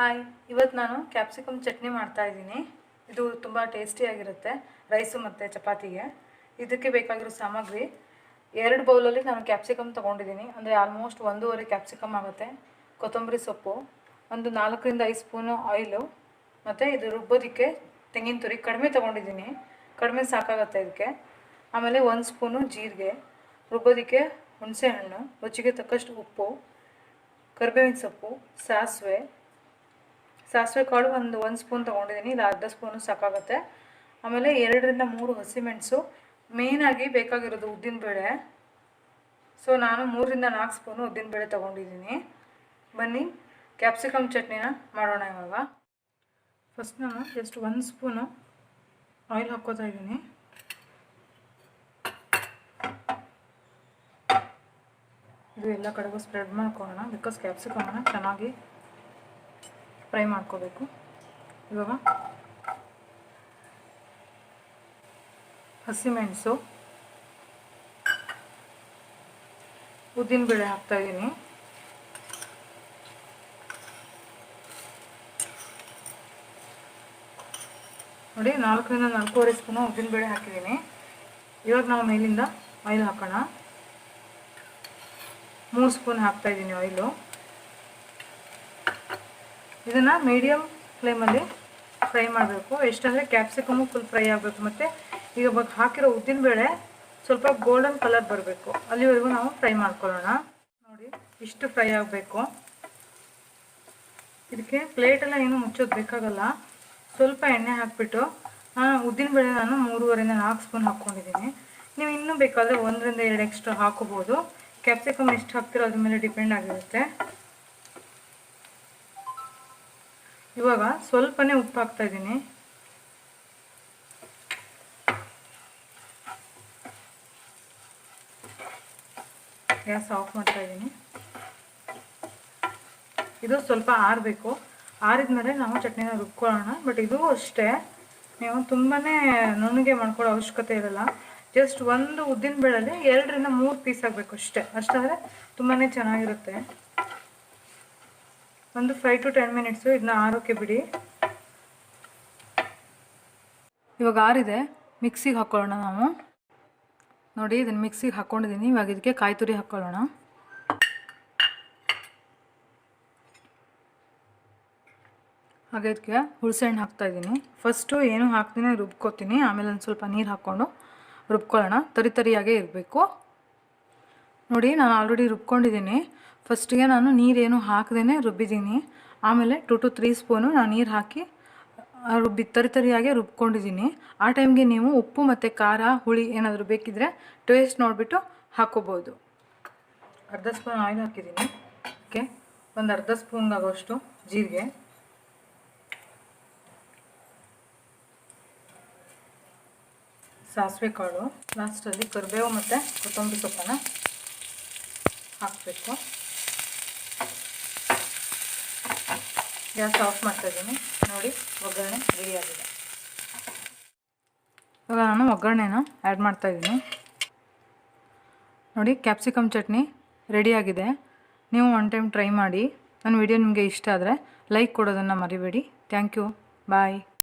Hi ಇವತ್ತು ನಾನು capsicum chutney ಮಾಡ್ತಾ ಇದ್ದೀನಿ. ಇದು ತುಂಬ ಟೇಸ್ಟಿಯಾಗಿರುತ್ತೆ ರೈಸು ಮತ್ತು ಚಪಾತಿಗೆ. ಇದಕ್ಕೆ ಬೇಕಾಗಿರೋ ಸಾಮಗ್ರಿ, ಎರಡು ಬೌಲಲ್ಲಿ ನಾನು ಕ್ಯಾಪ್ಸಿಕಮ್ ತೊಗೊಂಡಿದ್ದೀನಿ. ಅಂದರೆ ಆಲ್ಮೋಸ್ಟ್ ಒಂದೂವರೆ ಕ್ಯಾಪ್ಸಿಕಮ್ ಆಗುತ್ತೆ. ಕೊತ್ತಂಬರಿ ಸೊಪ್ಪು, ಒಂದು ನಾಲ್ಕರಿಂದ ಐದು ಸ್ಪೂನು ಆಯಿಲು ಮತ್ತು ಇದು ರುಬ್ಬೋದಕ್ಕೆ ತೆಂಗಿನ ತುರಿ. ಕಡಿಮೆ ತೊಗೊಂಡಿದ್ದೀನಿ, ಕಡಿಮೆ ಸಾಕಾಗುತ್ತೆ ಇದಕ್ಕೆ. ಆಮೇಲೆ ಒಂದು ಸ್ಪೂನು ಜೀರಿಗೆ, ರುಬ್ಬೋದಕ್ಕೆ ಹುಣಸೆಹಣ್ಣು, ರುಚಿಗೆ ತಕ್ಕಷ್ಟು ಉಪ್ಪು, ಕರಿಬೇವಿನ ಸೊಪ್ಪು, ಸಾಸಿವೆ ಸಾಸಿವೆ ಕಾಳು ಒಂದು ಒಂದು ಸ್ಪೂನ್ ತೊಗೊಂಡಿದ್ದೀನಿ ಇಲ್ಲ ಅರ್ಧ ಸ್ಪೂನು ಸಾಕಾಗುತ್ತೆ. ಆಮೇಲೆ ಎರಡರಿಂದ ಮೂರು ಹಸಿಮೆಣಸು ಮೇಯ್ನಾಗಿ ಬೇಕಾಗಿರೋದು ಉದ್ದಿನಬೇಳೆ ಸೊ ನಾನು ಮೂರರಿಂದ ನಾಲ್ಕು ಸ್ಪೂನು ಉದ್ದಿನಬೇಳೆ ತೊಗೊಂಡಿದ್ದೀನಿ. ಬನ್ನಿ ಕ್ಯಾಪ್ಸಿಕಮ್ ಚಟ್ನಿನ ಮಾಡೋಣ ಇವಾಗ. ಫಸ್ಟ್ ನಾನು ಜಸ್ಟ್ ಒಂದು ಸ್ಪೂನು ಆಯಿಲ್ ಹಾಕ್ಕೋತಾ ಇದ್ದೀನಿ. ಇದು ಎಲ್ಲ ಕಡೆಗೂ ಸ್ಪ್ರೆಡ್ ಮಾಡ್ಕೊಳ್ಳೋಣ ಬಿಕಾಸ್ ಕ್ಯಾಪ್ಸಿಕಮ್ನ ಚೆನ್ನಾಗಿ ಫ್ರೈ ಮಾಡ್ಕೋಬೇಕು. ಇವಾಗ ಹಸಿಮೆಣಸು ಉದ್ದಿನಬೇಳೆ ಹಾಕ್ತಾಯಿದ್ದೀನಿ ನೋಡಿ, ನಾಲ್ಕರಿಂದ ನಾಲ್ಕೂವರೆ ಸ್ಪೂನು ಉದ್ದಿನಬೇಳೆ ಹಾಕಿದ್ದೀನಿ ಇವಾಗ ನಾವು ಮೇಲಿಂದ ಆಯಿಲ್ ಹಾಕೋಣ. ಮೂರು ಸ್ಪೂನ್ ಹಾಕ್ತಾಯಿದ್ದೀನಿ ಆಯಿಲು ಇದನ್ನು ಮೀಡಿಯಮ್ ಫ್ಲೇಮಲ್ಲಿ ಫ್ರೈ ಮಾಡಬೇಕು. ಎಷ್ಟಂದರೆ ಕ್ಯಾಪ್ಸಿಕಮು ಫುಲ್ ಫ್ರೈ ಆಗಬೇಕು ಮತ್ತು. ಈಗ ಬಗ್ ಹಾಕಿರೋ ಉದ್ದಿನಬೇಳೆ ಸ್ವಲ್ಪ ಗೋಲ್ಡನ್ ಕಲರ್ ಬರಬೇಕು. ಅಲ್ಲಿವರೆಗೂ ನಾವು ಫ್ರೈ ಮಾಡ್ಕೊಳ್ಳೋಣ. ನೋಡಿ, ಇಷ್ಟು ಫ್ರೈ ಆಗಬೇಕು. ಇದಕ್ಕೆ ಪ್ಲೇಟೆಲ್ಲ ಏನು ಮುಚ್ಚೋದು ಬೇಕಾಗಲ್ಲ. ಸ್ವಲ್ಪ ಎಣ್ಣೆ ಹಾಕಿಬಿಟ್ಟು ಉದ್ದಿನಬೇಳೆ ನಾನು ಮೂರುವರೆಯಿಂದ ನಾಲ್ಕು ಸ್ಪೂನ್ ಹಾಕ್ಕೊಂಡಿದ್ದೀನಿ. ನೀವು ಇನ್ನೂ ಬೇಕಾದರೆ ಒಂದರಿಂದ ಎರಡು ಎಕ್ಸ್ಟ್ರಾ ಹಾಕೋಬೋದು ಕ್ಯಾಪ್ಸಿಕಮ್ ಎಷ್ಟು ಹಾಕ್ತಿರೋ ಅದ್ರ ಮೇಲೆ ಡಿಪೆಂಡ್ ಆಗಿರುತ್ತೆ. ಇವಾಗ ಸ್ವಲ್ಪನೇ ಉಪ್ಪು ಹಾಕ್ತಾ ಇದ್ದೀನಿ. ಗ್ಯಾಸ್ ಆಫ್ ಮಾಡ್ತಾ ಇದ್ದೀನಿ. ಇದು ಸ್ವಲ್ಪ ಆರಬೇಕು. ಆರಿದ ಮೇಲೆ ನಾವು ಚಟ್ನಿನ ರುಬ್ಕೊಳ್ಳೋಣ. ಬಟ್ ಇದು ಅಷ್ಟೇ. ನೀವು ತುಂಬಾ ನುಣ್ಣಗೆ ಮಾಡ್ಕೊಳ್ಳೋ ಅವಶ್ಯಕತೆ ಇರಲ್ಲ. ಜಸ್ಟ್ ಒಂದು ಉದ್ದಿನ ಬೆಳೆಯಲ್ಲಿ ಎರಡರಿಂದ ಮೂರು ಪೀಸ್ ಆಗಬೇಕು ಅಷ್ಟೇ. ಅಷ್ಟಾದರೆ ತುಂಬಾ ಚೆನ್ನಾಗಿರುತ್ತೆ. ಒಂದು ಫೈವ್ ಟು ಟೆನ್ ಮಿನಿಟ್ಸು ಇದನ್ನ ಆರೋಕ್ಕೆ ಬಿಡಿ. ಇವಾಗ ಆರಿದೆ. ಮಿಕ್ಸಿಗೆ ಹಾಕ್ಕೊಳ್ಳೋಣ ನಾವು. ನೋಡಿ, ಇದನ್ನು ಮಿಕ್ಸಿಗೆ ಹಾಕ್ಕೊಂಡಿದ್ದೀನಿ ಇವಾಗ ಇದಕ್ಕೆ ಕಾಯಿ ತುರಿ ಹಾಕ್ಕೊಳ್ಳೋಣ ಹಾಗೆ ಇದಕ್ಕೆ ಹುಣಸೆಹಣ್ಣು ಹಾಕ್ತಾಯಿದ್ದೀನಿ ಫಸ್ಟು ಏನು ಹಾಕ್ತೀನಿ ರುಬ್ಕೋತೀನಿ. ಆಮೇಲೆ ಒಂದು ಸ್ವಲ್ಪ ನೀರು ಹಾಕ್ಕೊಂಡು ರುಬ್ಕೊಳ್ಳೋಣ. ತರಿ ತರಿಯಾಗೇ ಇರಬೇಕು. ನೋಡಿ, ನಾನು ಆಲ್ರೆಡಿ ರುಬ್ಕೊಂಡಿದ್ದೀನಿ. ಫಸ್ಟಿಗೆ ನಾನು ನೀರೇನು ಹಾಕದೇ ರುಬ್ಬಿದ್ದೀನಿ. ಆಮೇಲೆ ಟು ಟು ತ್ರೀ ಸ್ಪೂನು ನಾನು ನೀರು ಹಾಕಿ ರುಬ್ಬಿ ತರಿ ತರಿಯಾಗೆ ರುಬ್ಕೊಂಡಿದ್ದೀನಿ. ಆ ಟೈಮ್ಗೆ ನೀವು ಉಪ್ಪು ಮತ್ತು ಖಾರ, ಹುಳಿ ಏನಾದರೂ ಬೇಕಿದ್ದರೆ ಟೇಸ್ಟ್ ನೋಡಿಬಿಟ್ಟು ಹಾಕ್ಕೋಬೋದು ಅರ್ಧ ಸ್ಪೂನ್ ಆಯಿಲ್ ಹಾಕಿದ್ದೀನಿ. ಓಕೆ ಒಂದು ಅರ್ಧ ಸ್ಪೂನ್ ಆಗೋಷ್ಟು ಜೀರಿಗೆ. ಸಾಸಿವೆ ಕಾಳು. ಲಾಸ್ಟಲ್ಲಿ ಕರಿಬೇವು ಮತ್ತು ಕೊತ್ತಂಬರಿ ಸೊಪ್ಪನ್ನು ಹಾಕಬೇಕು. ಗ್ಯಾಸ್ ಆಫ್ ಮಾಡ್ತಾ ಇದ್ದೀನಿ ನೋಡಿ, ಒಗ್ಗರಣೆ ರೆಡಿಯಾಗಿದೆ ಇವಾಗ ನಾನು ಒಗ್ಗರಣೆನ ಆ್ಯಡ್ ಮಾಡ್ತಾಯಿದ್ದೀನಿ. ನೋಡಿ ಕ್ಯಾಪ್ಸಿಕಮ್ ಚಟ್ನಿ ರೆಡಿಯಾಗಿದೆ ನೀವು ಒನ್ ಟೈಮ್ ಟ್ರೈ ಮಾಡಿ. ನನ್ನ ವಿಡಿಯೋ ನಿಮಗೆ ಇಷ್ಟ ಆದರೆ ಲೈಕ್ ಕೊಡೋದನ್ನು ಮರಿಬೇಡಿ. Thank you bye